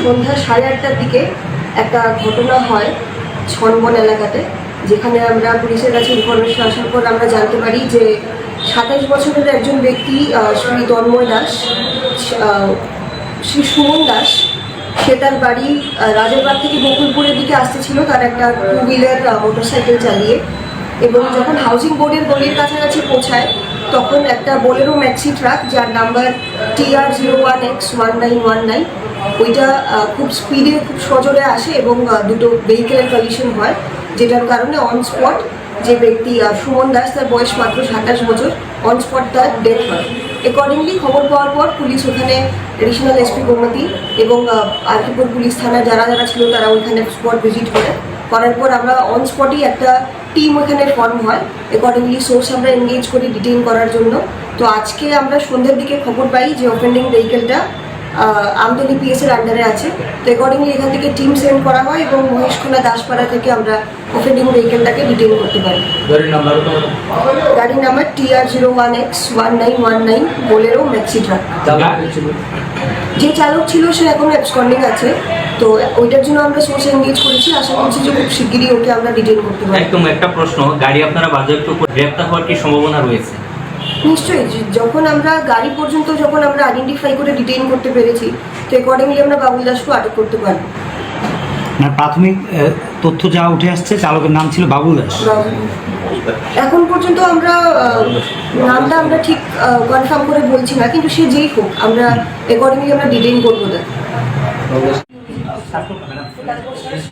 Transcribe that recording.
সন্ধ্যা সাড়ে আটটার দিকে একটা ঘটনা হয় ছনবন এলাকাতে, যেখানে আমরা পুলিশের কাছে ইনফরমেশন আসার পর আমরা জানতে পারি যে সাতাশ বছরের একজন ব্যক্তি শ্রী তন্ময় দাস শ্রী সুমন দাস, সে তার বাড়ি রাজারবাগ থেকে বকুলপুরের দিকে আসতেছিল, তার একটা টু হুইলার মোটরসাইকেল চালিয়ে এবং যখন হাউজিং বোর্ডের গলির কাছাকাছি পৌঁছায় তখন একটা বোলেরো ম্যাক্সি ট্রাক, যার number TR zero one X one nine one nine, ওইটা খুব স্পিডে খুব সজোরে আসে এবং দুটো ভেহিকেলের কলিশন হয়, যেটার কারণে অন স্পট যে ব্যক্তি সুমন দাস, তার বয়স মাত্র সাতাশ বছর অন স্পট তার ডেথ হয়। অ্যাকর্ডিংলি খবর পাওয়ার পর পুলিশ ওখানে এডিশনাল এসপি গোমতি এবং আরকিপুর পুলিশ থানা যারা যারা ছিল, তারা ওইখানে স্পট ভিজিট করে। করার পর আমরা অন স্পটেই একটা টিম ওখানে ফর্ম হয়। অ্যাকর্ডিংলি সোর্স আমরা এনগেজ করি ডিটেইন করার জন্য। তো আজকে আমরা সন্ধ্যের দিকে খবর পাই যে অফেন্ডিং ভেহিকেলটা আমদনি পিএস এর আন্ডারে আছে। তো অ্যাকর্ডিংলি এখান থেকে টিম সেন্ড করা হয় এবং মহেশখোলা দাসপাড়া থেকে আমরা অফেন্ডিং ভেহিকেলটাকে ডিটেইন করতে পারি। গাড়ির নাম্বার গাড়ির number TR zero one X one nine one nine Bolero maxi truck যে চালক ছিল সে এখন অ্যাবসকন্ডিং আছে। তো ওইটার জন্য আমরা সোর্স এনগেজ করেছি। আশা করছি যে খুব শিগগিরই ওকে আমরা ডিটেইন করতে পারি একদম একটা প্রশ্ন গাড়ি আপনারা বাজেয়াপ্ত করে গ্রেপ্তার হওয়ার কি সম্ভাবনা রয়েছে? নিশ্চয়ই যখন আমরা গাড়ি পর্যন্ত যখন আমরা আইডেন্টিফাই করে ডিটেইন করতে পেরেছি তো অ্যাকর্ডিংলি আমরা বাবুল দাসকে আটক করতে পারব। মানে প্রাথমিক তথ্য যা উঠে আসছে চালকের নাম ছিল বাবুল দাস। এখন পর্যন্ত আমরা নামটা আমরা ঠিক কনফার্ম করে বলছি না কিন্তু সে যেই হোক আমরা অ্যাকর্ডিংলি আমরা ডিটেইন করব স্বাক্ষর